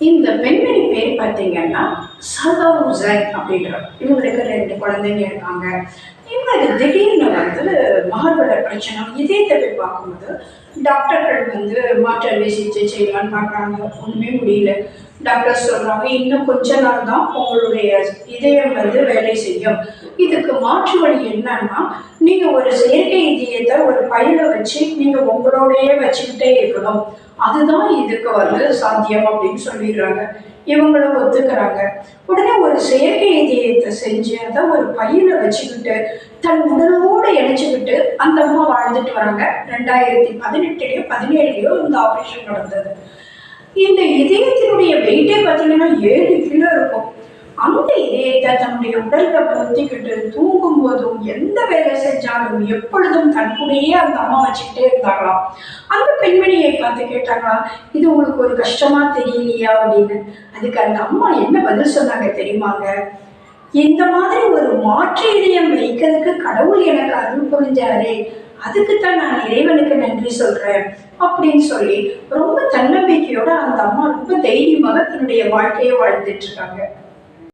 இந்த பெண்மணி பேர் பார்த்தீங்கன்னா சதா உசைன் அப்படின்ற இவங்களுக்கு ரெண்டு குழந்தைங்க இருக்காங்க. இவங்களுக்கு திடீர்னு வந்து மார்பட பிரச்சனை இதயத்தை போய் பார்க்கும்போது டாக்டர்கள் வந்து மாற்று அறுவை சிகிச்சை செய்யலான்னு பார்க்குறாங்க. ஒன்றுமே முடியல. டாக்டர் சொல்கிறாங்க இன்னும் கொஞ்ச நாள் தான் உங்களுடைய இதயம் வந்து வேலை செய்யும். இதுக்கு மாற்று வழி என்னன்னா நீங்கள் ஒரு செயற்கை இதயத்தை ஒரு பையில வச்சு நீங்கள் உங்களோடையே வச்சுக்கிட்டே இருக்கணும். அதுதான் இதுக்கு வந்து சாத்தியம் அப்படின்னு சொல்லிடுறாங்க. இவங்களும் ஒத்துக்கிறாங்க. உடனே ஒரு செயற்கை இதயத்தை செஞ்சு அதை ஒரு பையில வச்சுக்கிட்டு தன் உடலோடு இணைச்சிக்கிட்டு அந்த அம்மா வாழ்ந்துட்டு வராங்க. ரெண்டாயிரத்தி பதினெட்டுலயோ பதினேழுலயோ இந்த ஆப்ரேஷன் நடந்தது. இந்த வெயிட்டே பார்த்தீங்கன்னா ஏழு கிலோ இருக்கும். அந்த இதயத்தை தன்னுடைய உடல்ல பொருத்திக்கிட்டு தூங்கும் போதும் எந்த வேலை செஞ்சாலும் எப்பொழுதும் தன்னுடையே அந்த அம்மா வச்சுக்கிட்டே இருந்தாங்களாம். அந்த பெண்மணியை பார்த்து கேட்டாங்களா இது உங்களுக்கு ஒரு கஷ்டமா தெரியலையா? அப்படின்னு. அதுக்கு அந்த அம்மா என்ன பதில் சொன்னாங்க தெரியுமாங்க? இந்த மாதிரி ஒரு மாற்று இதயம் வைக்கிறதுக்கு கடவுள் எனக்கு அருள் புரிஞ்சாரு அதுக்கு தான் நான் இறைவனுக்கு நன்றி சொல்றேன் அப்படின்னு சொல்லி ரொம்ப தன்னம்பிக்கையோட அந்த அம்மா ரொம்ப தைரியமாக தன்னுடைய வாழ்க்கையை வாழ்ந்துட்டு இருக்காங்க.